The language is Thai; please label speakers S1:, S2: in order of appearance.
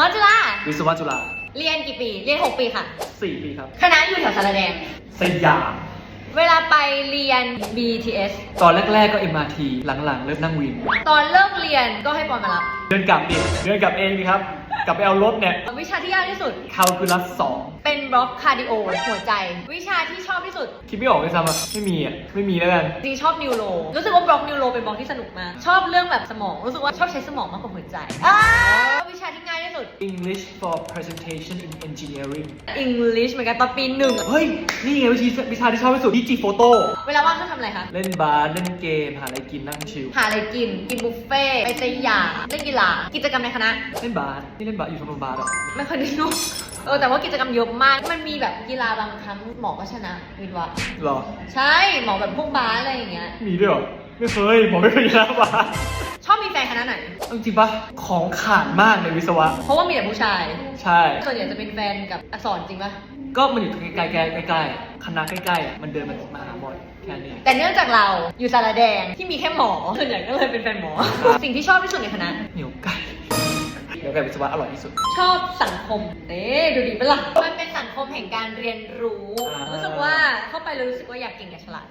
S1: มอจุฬา
S2: วิศวะจุฬา
S1: เรียนกี่ปี เรียน 6 ปีค่ะ
S2: สี่ปีครับ
S1: คณะอยู่แถวสารแดง
S2: สยาม
S1: เวลาไปเรียน BTS
S2: ตอนแรก ๆ ก็ MRT หลัง ๆ เริ่มนั่งวิน
S1: ตอนเลิกเรียนก็ให้ปอนมารับ
S2: เดินกลับดิเดินกลับเองดิครับ กลับไปเอารถเนี่ย
S1: วิชาที่ยากที่สุด
S2: คาลคูลัสสอง
S1: เป็นบล็อกคาร์ดิโอหัวใจ วิชาที่ชอบที่สุด
S2: คิดไม่ออกเลยซ้ำอะไม่มีอะไม่มีแล้วกัน
S1: จริงๆชอบนิวโรรู้สึกว่าบล็อกนิวโรเป็นบล็อกที่สนุกมาก ชอบเรื่องแบบสมอง รู้สึกว่าชอบใช้สมองมากกว่าหัวใจอ่า
S2: English for presentation in engineering
S1: English เหมือนกันตอนปีหนึ่งอะ
S2: เฮ้ย นี่ไงวิชาวิชาที่ชอบที่สุดดิจิโฟโต้
S1: เวลาว่างเขาทำอะไรคะ
S2: เล่นบาสเล่นเกม หาอะไรกินนั่งชิล
S1: หาอะไรกิน กินบุฟเฟ่ต์ไปสยามเล่นกีฬา กิจกรรมในคณะ
S2: เล่นบาสนี่เล่นบาสอยู่ชมรมบาสอะ
S1: ไม่ค่อยได้รู้ เออแต่ว่ากิจกรรมเยอะมาก มันมีแบบกีฬาบางครั้งหมอก็ชนะวิทย์วะ
S2: หรอ
S1: ใช่หมอแบบพวกบาสอะไรอย่างเงี้ย
S2: มีด้วยเหรอ ไม่เคยผมไม่เคยชนะบาส เอาจริงปะของขาดมากในวิศวะ
S1: เพราะว่ามีแต่ผู้ชาย
S2: ใช่
S1: ส่วนใหญ่จะเป็นแฟนกับอักษรจริงปะ
S2: ก็มันอยู่ใกล้ๆใกล้ๆใกล้ๆคณะใกล้ๆอะมันเดินมามาหาบ่อยแค่นี้
S1: แต่เนื่องจากเราอยู่สารแดงที่มีแค่หมอส่วนใหญ่ก็เลยเป็นแฟนหมอ สิ่งที่ชอบที่สุดในคณะ
S2: เหนียวไก่เหนียวไก่วิศวะอร่อยที่สุด
S1: ชอบสังคม เอ๊ะดูดีปะล่ะมันเป็นสังคมแห่งการเรียนรู้
S2: อ่ารู้
S1: รู้สึกว่าเข้าไปแล้วรู้สึกว่าอยากเก่งอยากฉลาด